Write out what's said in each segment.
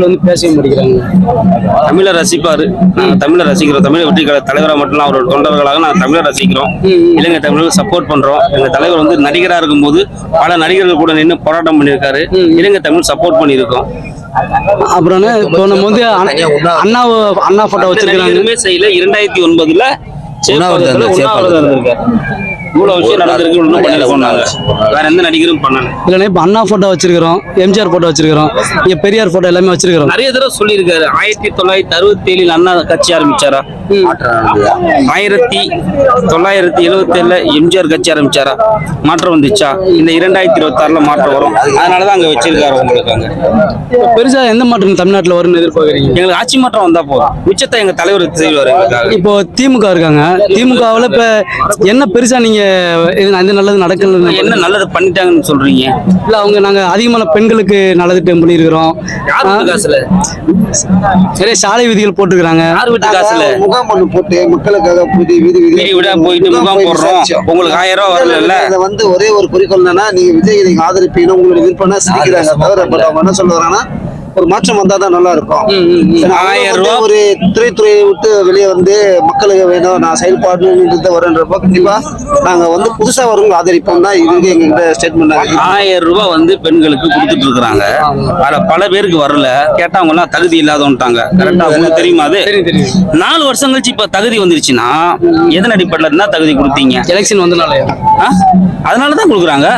வந்து பேசவே மாட்டேங்கிறாங்க. தமிழை ரசிப்பாரு. நாங்க தமிழை ரசிக்கிறோம். தமிழை வெற்றி தலைவராக மட்டும் அவரோட தொண்டர்களாக நாங்க தமிழை ரசிக்கிறோம். இலங்கை தமிழர்களுக்கு சப்போர்ட் பண்றோம். எங்க தலைவர் வந்து நடிகரா இருக்கும்போது பல நடிகர்கள் கூட நின்று போராட்டம் பண்ணியிருக்காரு. இலங்கை தமிழ் சப்போர்ட் பண்ணியிருக்கோம். அப்புறம் இப்போ நம்ம வந்து அண்ணா- அண்ணா போட்டோ வச்சிருக்காங்க எதுவுமே செய்யல. இரண்டாயிரத்தி ஒன்பதுல உண்ணாவிரதம் இவ்வளவு விஷயம் நடந்திருக்கு ஒன்றும் பண்ணல சொன்னாங்க. வேற எந்த நடிகரும் பண்ணல. இல்லைன்னா இப்போ அண்ணா போட்டோ வச்சிருக்கிறோம் எம்ஜிஆர் போட்டோ வச்சிருக்கிறோம் இங்க பெரியார் போட்டோ எல்லாமே வச்சிருக்கிறோம். நிறைய தடவை சொல்லியிருக்காரு. ஆயிரத்தி தொள்ளாயிரத்தி அறுபத்தி ஏழில் அண்ணா கட்சி ஆரம்பிச்சாரா? ஆயிரத்தி தொள்ளாயிரத்தி எழுபத்தி ஏழுல எம்ஜிஆர் கட்சி ஆரம்பிச்சாரா? மாற்றம் வந்துச்சா? இந்த இரண்டாயிரத்தி இருபத்தி ஆறுல மாற்றம் வரும். அதனாலதான் அங்க வச்சிருக்காரு உங்களுக்கு அங்க. பெருசா எந்த மாற்றம் தமிழ்நாட்டுல வரும்னு எதிர்பார்க்குறீங்க? எங்களுக்கு ஆட்சி மாற்றம் வந்தா போதும். மிச்சத்தை எங்க தலைவர் செய்வார் எங்களுக்காக. இப்போ திமுக இருக்காங்க. திமுகவில் இப்ப என்ன பெருசா நீங்க இது இந்த நல்லது நடக்கல என்ன நல்லது பண்ணிட்டாங்கன்னு சொல்றீங்க? இல்ல அவங்க நாங்க அதிகமான பெண்களுக்கு நல்லது டைம் பண்ணியிருக்கிறோம் காசுல? நிறைய சாலை விதிகள் போட்டுக்கிறாங்க யார் வீட்டு காசுல? முகாம் ஒண்ணு போட்டு மக்களுக்காக வீதி வீதி வீடு வீடா போயிட்டு முகாம் போடுறோம். உங்களுக்கு ஆயிரம் ரூபாய் வரல இதுல வந்து ஒரே ஒரு குறிக்கோள் என்னன்னா நீங்க விஜய் நீங்க ஆதரிப்பீங்க உங்களுடைய விருப்பம்னா சிரிக்கிறாங்க. தவிர பட் அவங்க என்ன சொல்ல வராங்கன்னா ஒரு மாற்றம் வந்தாதான் நல்லா இருக்கும் ஆயிரம் வந்து ரூபாய் ஒரு திரைத்துறையை விட்டு வெளியே வந்து மக்களுக்கு வேணும் நான் செயல்பாடு வரேன்றப்போ கண்டிப்பா நாங்க வந்து புதுசா வரவங்க ஆதரிப்போம் தான் இது எங்ககிட்ட ஸ்டேட்மெண்ட் ஆயிரம் ரூபாய் வந்து பெண்களுக்கு கொடுத்துட்டு இருக்காங்க அதுல பல பேருக்கு வரல. கேட்டா அவங்க எல்லாம் தகுதி இல்லாதவன்ட்டாங்க கரெக்டா உங்களுக்கு தெரியுமா. அது? நாலு வருஷம் கழிச்சு இப்ப தகுதி வந்துருச்சுன்னா எதன் அடிப்படையில இருந்தா தகுதி கொடுத்தீங்க? எலெக்ஷன் வந்தனால? அதனாலதான் கொடுக்குறாங்க.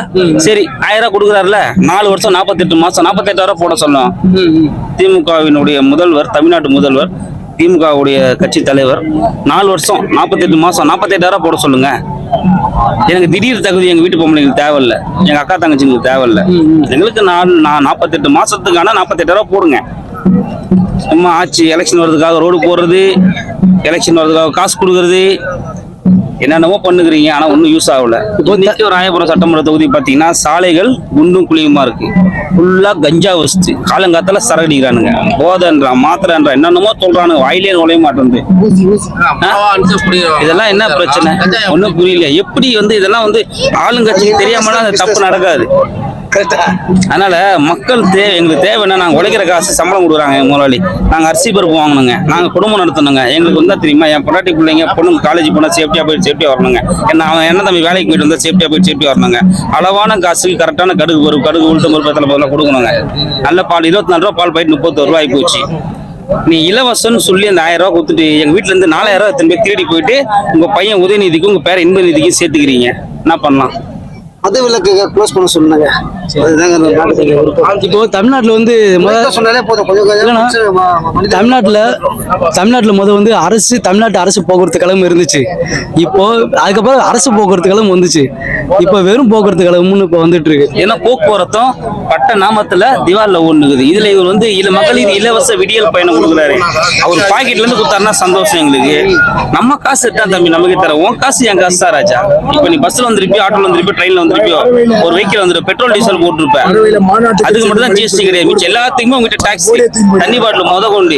சரி ஆயிரம் ரூபாய் கொடுக்குறாருல. நாலு வருஷம் நாற்பத்தெட்டு மாசம் நாற்பத்தெட்டாயிரம் போட சொன்னோம். திமுகவினுடைய முதல்வர் தமிழ்நாட்டு முதல்வர் திமுகவுடைய கட்சி தலைவர். நாலு வருஷம் நாற்பத்தெட்டு மாதம் நாற்பத்தெட்டாயிரம் போட சொல்லுங்க. எனக்கு திடீர் தகுதி எங்க வீட்டு பொம்பளைங்களுக்கு தேவையில்ல. எங்க அக்கா தங்கச்சிங்களுக்கு தேவையில்ல. எங்களுக்கு நான் நான் நாற்பத்தெட்டு மாசத்துக்கான நாற்பத்தெட்டாயிரம் போடுங்க. சும்மா ஆட்சி எலெக்ஷன் வர்றதுக்காக ரோடு போடுறது எலெக்ஷன் வர்றதுக்காக காசு கொடுக்கறது என்னென்னமோ பண்ணுகிறீங்க ஆனா ஒன்றும் யூஸ் ஆகல. இப்போ ராயபுரம் சட்டமன்ற தொகுதி பார்த்தீங்கன்னா சாலைகள் குண்டும் குழியுமா இருக்கு. ஃபுல்லா கஞ்சா வஸ்து காலங்காத்தால சரடிக்கிறானுங்க போதன்றான் மாத்திரன்றான் என்னென்னமோ சொல்றானுங்க. வாயிலே நுழைய மாட்டேங்குது. இதெல்லாம் என்ன பிரச்சனை? ஒன்றும் புரியல. எப்படி வந்து இதெல்லாம் வந்து ஆளுங்கட்சிக்கு தெரியாமலாம் அந்த தப்பு நடக்காது. அதனால மக்கள் தேவை எங்களுக்கு தேவைன்னா நாங்கள் உழைக்கிற காசு சம்பளம் கொடுக்குறாங்க எங்க முதலாளி. நாங்கள் அரிசி பருப்பு வாங்கணுங்க. நாங்கள் குடும்பம் நடத்தணுங்க. எங்களுக்கு வந்தால் தெரியுமா என் பொண்டாட்டி பிள்ளைங்க பொண்ணுங்க காலேஜ் போனால் சேஃப்டியாக போயிட்டு சேஃப்டியாக வரணுங்க. என்ன அவன் என்ன தம்பி வேலைக்கு போயிட்டு வந்தா சேஃப்டியாக போயிட்டு சேஃப்டியாக வரணுங்க. அளவான காசுக்கு கரெக்டான கடுகு பருப்பு கடுகு உளுத்த பருப்பத்தில் பதிலாக கொடுக்கணுங்க. நல்ல பால் இருபத்தி நாலு ரூபா பால் போயிட்டு முப்பத்தொரு ரூபாய் போச்சு. நீ இலவசம்னு சொல்லி அந்த ஆயிரம் ரூபா கொடுத்துட்டு எங்க வீட்ல இருந்து நாலாயிரம் ரூபாய் திரும்பி திருடி போயிட்டு உங்க பையன் உதயநிதிக்கும் உங்க பேர இன்ப நிதிக்கும் சேர்த்துக்கிறீங்க. என்ன பண்ணலாம்? அது விளக்கு க்ளோஸ் பண்ண விருப்பம். இப்போ தமிழ்நாட்டுல வந்து முத சொன்னாலே போதும். கொஞ்சம் தமிழ்நாட்டுல தமிழ்நாட்டுல முத வந்து அரசு தமிழ்நாட்டு அரசு போக்குவரத்து கழகம் இருந்துச்சு. இப்போ அதுக்கப்புறம் அரசு போக்குவரத்து கழகம் வந்துச்சு. இப்போ வெறும் போக்குவரத்து கழகம்னு இப்போ வந்துட்டு இருக்கு ஏன்னா போக்குவரத்தும் பட்ட நாமத்துல திவால்ல ஒண்ணுக்குது இதுல இவர் வந்து இல்ல மகளிர் இலவச விடியல் பயணம் கொடுக்குறாரு. அவர் பாக்கெட்ல இருந்து கொடுத்தாருன்னா சந்தோஷம் எங்களுக்கு. நம்ம காசு தான் தம்பி நமக்கு தர உன் காசு என் காசு தான் ராஜா. இப்ப நீ பஸ்ல வந்திருப்பியோ ஆட்டோல வந்திருப்பியோ ட்ரெயின்ல வந்திருப்பியோ ஒரு வெஹிக்கிள் வந்துடும் பெட்ரோல் டீசல் போட்டிருப்ப அதுக்கு மட்டும் தான் ஜிஎஸ்டி கிடையாது. மிச்சம் எல்லாத்துக்குமே உங்ககிட்ட டாக்ஸ் தண்ணி பாட்டில் முத கொண்டு